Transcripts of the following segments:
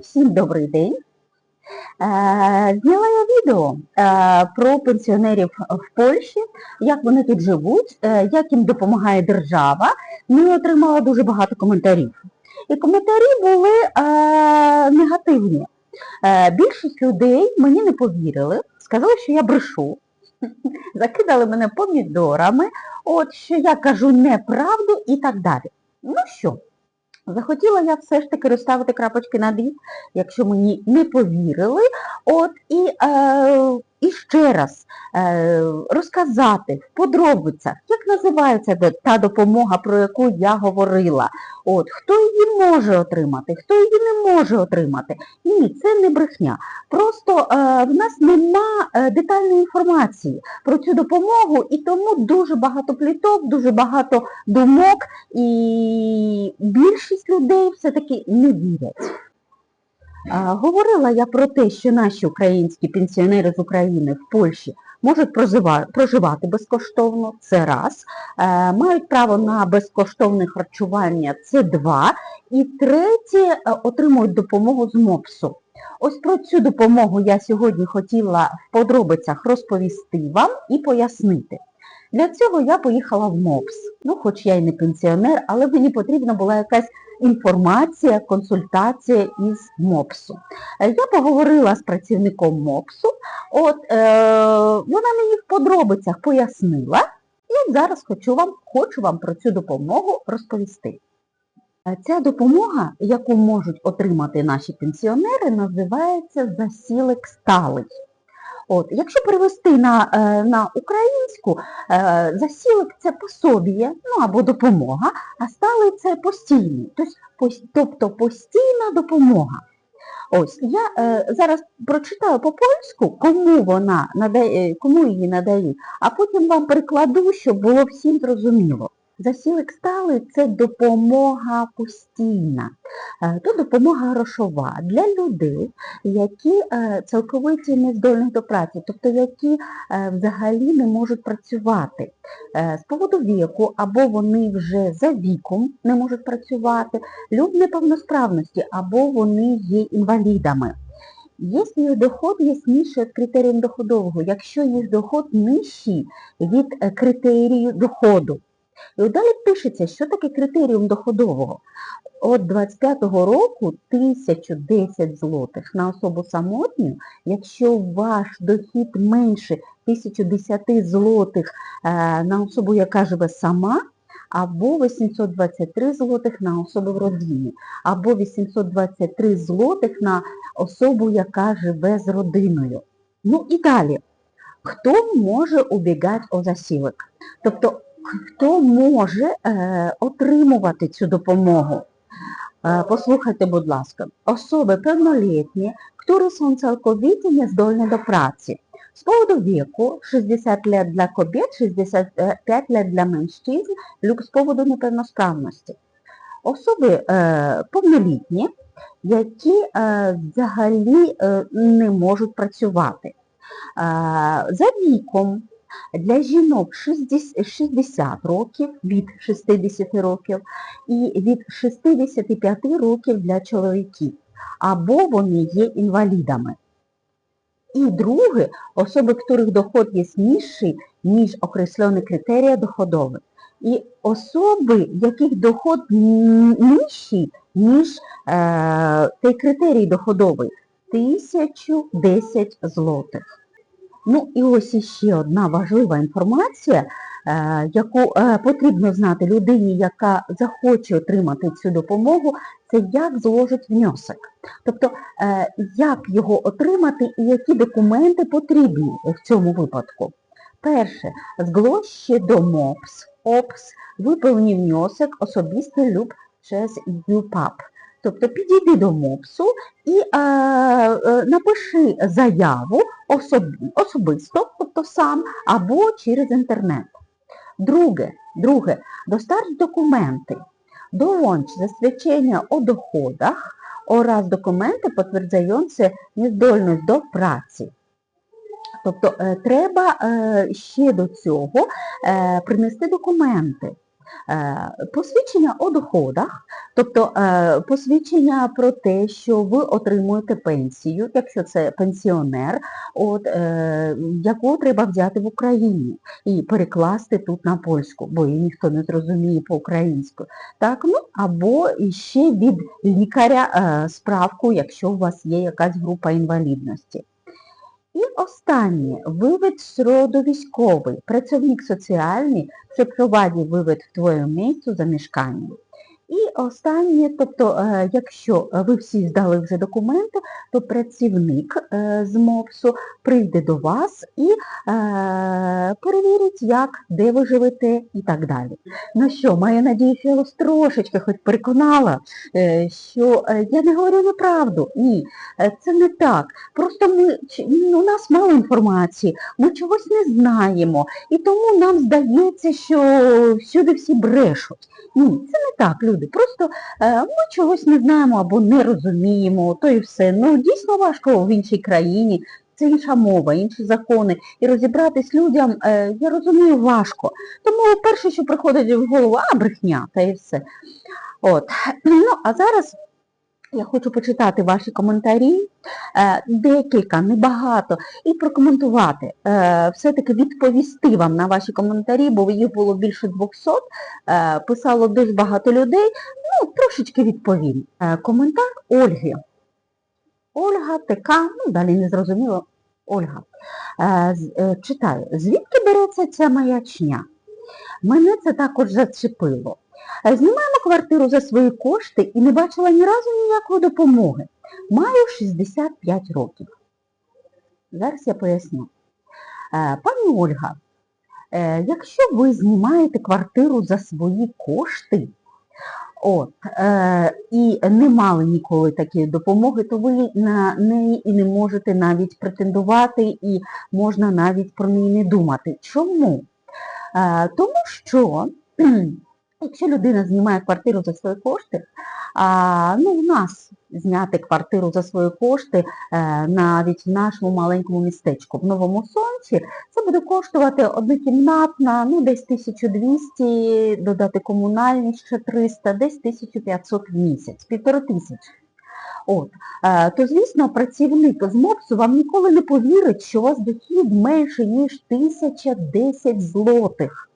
Всім добрий день. Е, Зняла я відео е, про пенсіонерів в Польщі, як вони тут живуть, е, як їм допомагає держава. Ну і отримала дуже багато коментарів. І коментарі були негативні. Більшість людей мені не повірили, сказали, що я брешу. Закидали мене помідорами, от що я кажу неправду і так далі. Ну що? Захотіла я все ж таки розставити крапочки над «і», якщо мені не повірили, от і, е, і ще раз е, розказати в подробицях, як називається та допомога, про яку я говорила. От, хто її може отримати, хто її не може отримати. Ні, це не брехня. Просто е, в нас нема е, детальної інформації про цю допомогу, і тому дуже багато пліток, дуже багато думок, і більшість людей все-таки не вірять. Говорила я про те, що наші українські пенсіонери з України в Польщі можуть проживати безкоштовно, це раз, Е, мають право на безкоштовне харчування, це два, і третє, е, отримують допомогу з МОПСу. Ось про цю допомогу я сьогодні хотіла в подробицях розповісти вам і пояснити. Для цього я поїхала в МОПС. Ну, хоч я й не пенсіонер, але мені потрібна була якась інформація, консультація із МОПСу. Е, Я поговорила з працівником МОПСу, от е, вона мені в подробицях пояснила, і зараз хочу вам, хочу вам про цю допомогу розповісти. Е, Ця допомога, яку можуть отримати наші пенсіонери, називається засілик сталий. От, якщо перевести на, е, на українську, е, засілок це пособіє, ну або допомога, а сталий це постійний, тобто, постійна допомога. Ось я е, зараз прочитаю по-польську, кому вона надає, кому її надають, а потім вам перекладу, щоб було всім зрозуміло. Засілик сталий це допомога постійна, Е, то допомога грошова для людей, які е, цілковиті нездольні до праці, тобто які е, взагалі не можуть працювати з поводу віку, або вони вже за віком не можуть працювати, люб неповносправності, або вони є інвалідами. Якщо їх доход є нижчий від критерію доходового, якщо їх доход нижчий від критерію доходу. І от далі пишеться, що таке критеріум доходового. От 25-го року 1010 злотих на особу самотню, якщо ваш дохід менше 1010 злотих е, на особу, яка живе сама, або 823 злотих на особу в родині, або 823 злотих на особу, яка живе з родиною. Ну і далі. Хто може убігати о засілок? Тобто, хто може е, отримувати цю допомогу? Е, Послухайте, будь ласка, особи повнолітні, які są całkowicie niezdolne do pracy. Z powodu wieku 60 lat dla kobiet, 65 lat dla mężczyzn lub z powodu niepełnosprawności. Особи е, повнолітні, які е, взагалі е, не можуть працювати. Е, за віком для жінок 60, 60 років, від 60 років, і від 65 років для чоловіків, або вони є інвалідами. І друге, особи, яких доход є нижчий, ніж окреслені критерії доходові. І особи, яких доход нижчий, ніж е, той критерій доходовий, 1010 злотих. Ну і ось іще одна важлива інформація, е, яку е, потрібно знати людині, яка захоче отримати цю допомогу, це як зложить внесок. Тобто, е, як його отримати і які документи потрібні в цьому випадку. Перше, зглощі до МОПС, ОПС, виповні внесок особистий люб через ЮПАП. Тобто підійди до МОПСу і е, е, напиши заяву особ- особисто, тобто сам, або через інтернет. Друге, друге, достарч документи. Dołącz засвідчення о доходах oraz документи, підтверджуючи нездольність до праці. Тобто е, треба е, ще до цього е, принести документи. Е, Посвідчення у доходах, тобто е, посвідчення про те, що ви отримуєте пенсію, якщо це пенсіонер, от, е, яку треба взяти в Україні і перекласти тут на польську, бо її ніхто не зрозуміє по-українську. Так, ну, або ще від лікаря справку, якщо у вас є якась група інвалідності. І останнє вивід з роду військовий, працівник соціальний, що провадив вивід в твоєму місцю за мешканням. І останнє, тобто, е, якщо ви всі здали вже документи, то працівник е, з МОПСу прийде до вас і е, перевірить, як, де ви живете і так далі. Ну що, маю надію, що я вас трошечки хоч переконала, що я не говорю неправду. Ні, це не так. Просто ми, ну, у нас мало інформації, ми чогось не знаємо, і тому нам здається, що всюди всі брешуть. Ні, це не так, люди. Просто е, ми чогось не знаємо або не розуміємо, то і все. Ну, дійсно важко в іншій країні, це інша мова, інші закони. І розібратись людям, е, я розумію, важко. Тому перше, що приходить в голову, а брехня, та і все. От. Ну, а зараз я хочу почитати ваші коментарі, е, декілька, небагато, і прокоментувати. Е, Все-таки відповісти вам на ваші коментарі, бо їх було більше 200, е, писало дуже багато людей. Ну, трошечки відповім. Коментар Ольги. Ольга ТК, ну далі не зрозуміло, Ольга. Читаю, звідки береться ця маячня? Мене це також зачепило. Знімаємо квартиру за свої кошти і не бачила ні разу ніякої допомоги. Маю 65 років. Зараз я поясню. Е, Пані Ольга, е, якщо ви знімаєте квартиру за свої кошти, от, е, і не мали ніколи такої допомоги, то ви на неї і не можете навіть претендувати, і можна навіть про неї не думати. Чому? Тому що якщо людина знімає квартиру за свої кошти, а, ну, у нас зняти квартиру за свої кошти е, навіть в нашому маленькому містечку в Новому Сонці, це буде коштувати однокімнатна, ну десь 1200, додати комунальні ще 300, десь 1500 в місяць, півтори тисячі. От, е, то, звісно, працівник з МОПСу вам ніколи не повірить, що у вас дохід менше, ніж 1010 злотих.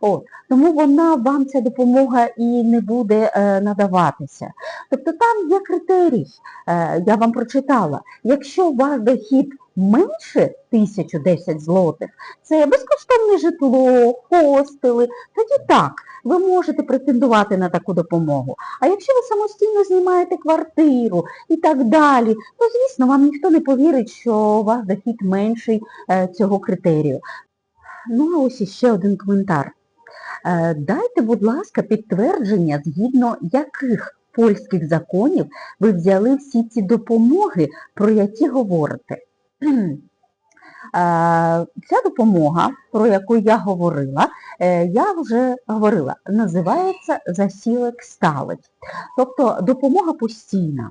От, тому вона вам ця допомога і не буде е, надаватися. Тобто там є критерій, е, я вам прочитала. Якщо ваш дохід менше 1010 злотих, це безкоштовне житло, хостели, тоді так, ви можете претендувати на таку допомогу. А якщо ви самостійно знімаєте квартиру і так далі, то звісно вам ніхто не повірить, що ваш дохід менший е, цього критерію. Ну а ось іще один коментар. Е, Дайте, будь ласка, підтвердження, згідно яких польських законів ви взяли всі ці допомоги, про які говорите. Е, Ця допомога, про яку я говорила, е, я вже говорила, називається засілок сталець. Тобто допомога постійна.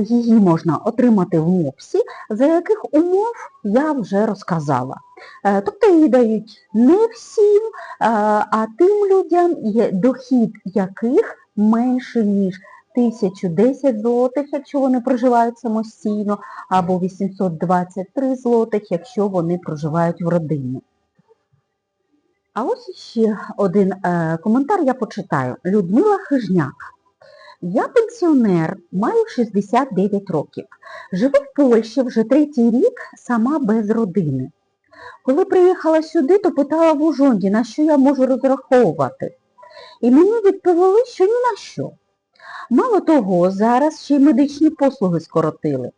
Її можна отримати в МОПСі, за яких умов я вже розказала. Е, Тобто її дають не всім, е, а тим людям, дохід яких менше, ніж 1010 злотих, якщо вони проживають самостійно, або 823 злотих, якщо вони проживають в родині. А ось ще один е, коментар я почитаю. Людмила Хижняк. Я пенсіонер, маю 69 років. Живу в Польщі вже третій рік, сама без родини. Коли приїхала сюди, то питала в Ужонді, на що я можу розраховувати. І мені відповіли, що ні на що. Мало того, зараз ще й медичні послуги скоротили.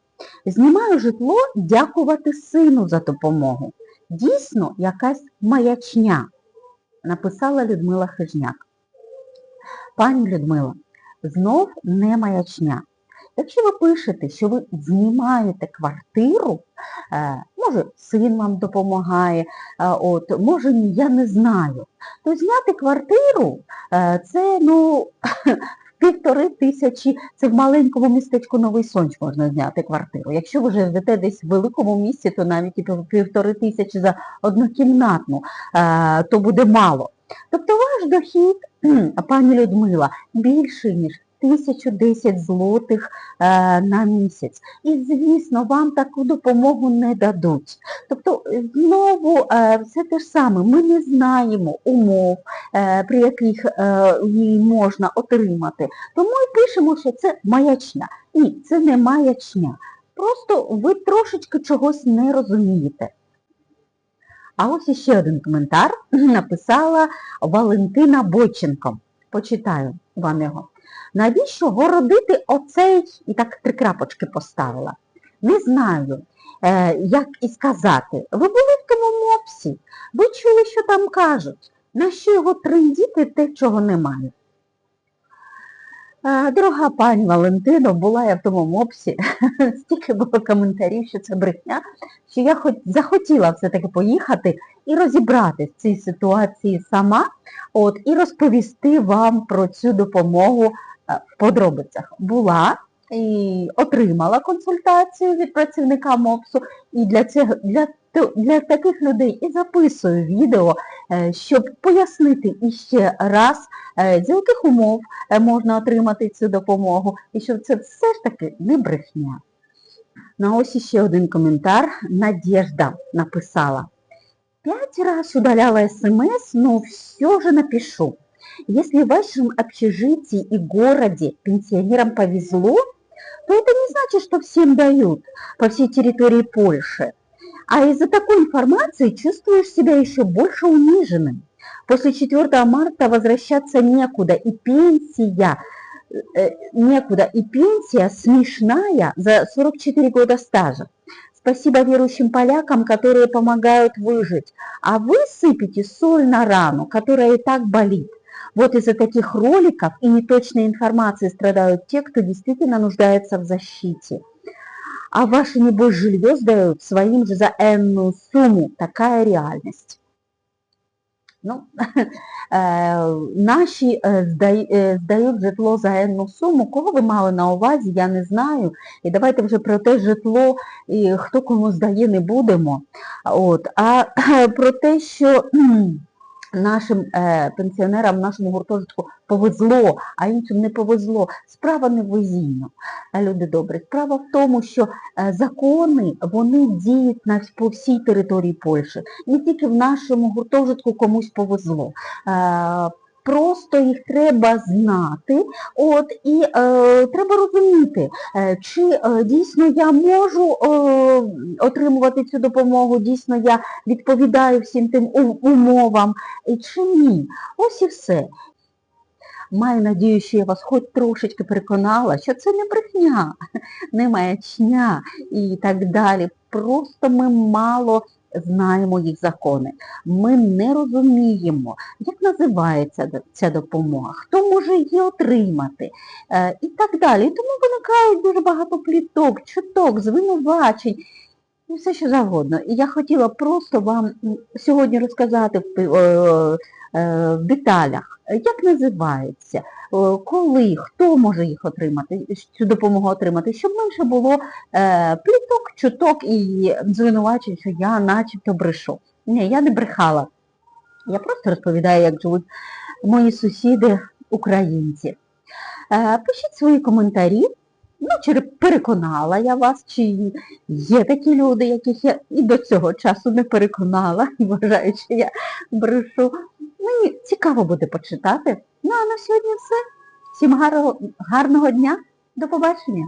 Знімаю житло дякувати сину за допомогу. Дійсно, якась маячня, написала Людмила Хижняк. Пані Людмила, знов не маячня. Якщо ви пишете, що ви знімаєте квартиру, е, може син вам допомагає, е, от, може я не знаю, то зняти квартиру е, це ну, півтори тисячі, це в маленькому містечку Новий Сонч можна зняти квартиру. Якщо ви живете десь в великому місті, то навіть і півтори тисячі за однокімнатну, то буде мало. Тобто ваш дохід, пані Людмила, більший, ніж 1010 злотих е, на місяць. І, звісно, вам таку допомогу не дадуть. Тобто, знову е, все те ж саме, ми не знаємо умов, е, при яких її можна отримати. Тому і пишемо, що це маячня. Ні, це не маячня. Просто ви трошечки чогось не розумієте. А ось іще один коментар написала Валентина Бойченко. Почитаю вам його. Навіщо городити оцей, і так три крапочки поставила. Не знаю, е, як і сказати. Ви були в тому мопсі, ви чули, що там кажуть. На що його трендіти те, чого немає? Дорога пані Валентино, була я в тому мопсі, стільки було коментарів, що це брехня, що я хоч захотіла все-таки поїхати і розібратися в цій ситуації сама, от, і розповісти вам про цю допомогу е, в подробицях. Була і отримала консультацію від працівника МОПСу, і для цього для, для таких людей і записую відео, е, щоб пояснити іще раз, е, з яких умов е, можна отримати цю допомогу, і що це все ж таки не брехня. Ну, а ось іще один коментар. Надежда написала. Пять раз удаляла смс, но все же напишу. Если в вашем общежитии и городе пенсионерам повезло, то это не значит, что всем дают по всей территории Польши. А из-за такой информации чувствуешь себя еще больше униженным. После 4 марта возвращаться некуда, и пенсия э, некуда, и пенсия смешная за 44 года стажа. Спасибо верующим полякам, которые помогают выжить. А вы сыпете соль на рану, которая и так болит. Вот из-за таких роликов и неточной информации страдают те, кто действительно нуждается в защите. А ваши, небось, жилье сдают своим же за энную сумму. Такая реальность. Ну, е, наші е, здай- е, здають житло за енну суму. Кого ви мали на увазі, я не знаю. І давайте вже про те житло, і хто кому здає, не будемо. А про те, що нашим е, пенсіонерам нашому гуртожитку повезло, а іншим не повезло. Справа не везінню, е, люди добрі. Справа в тому, що е, закони, вони діють на, по всій території Польщі. Не тільки в нашому гуртожитку комусь повезло. Е, Просто їх треба знати, от і е, треба розуміти, е, чи е, дійсно я можу е, отримувати цю допомогу, дійсно я відповідаю всім тим умовам, чи ні. Ось і все. Маю надію, що я вас хоч трошечки переконала, що це не брехня, не маячня і так далі. Просто ми мало знаємо їх закони. Ми не розуміємо, як називається ця допомога, хто може її отримати е, і так далі. Тому виникають дуже багато пліток, чуток, звинувачень і все що завгодно. І я хотіла просто вам сьогодні розказати е, в деталях, як називається, коли, хто може їх отримати, цю допомогу отримати, щоб менше було е, пліток, чуток і звинувачень, що я начебто брешу. Ні, я не брехала. Я просто розповідаю, як живуть мої сусіди українці. Е, Пишіть свої коментарі. Ну, чи переконала я вас, чи є такі люди, яких я і до цього часу не переконала, і вважаю, що я брешу. Мені цікаво буде почитати. Ну а на сьогодні все. Всім гарного, гарного дня. До побачення.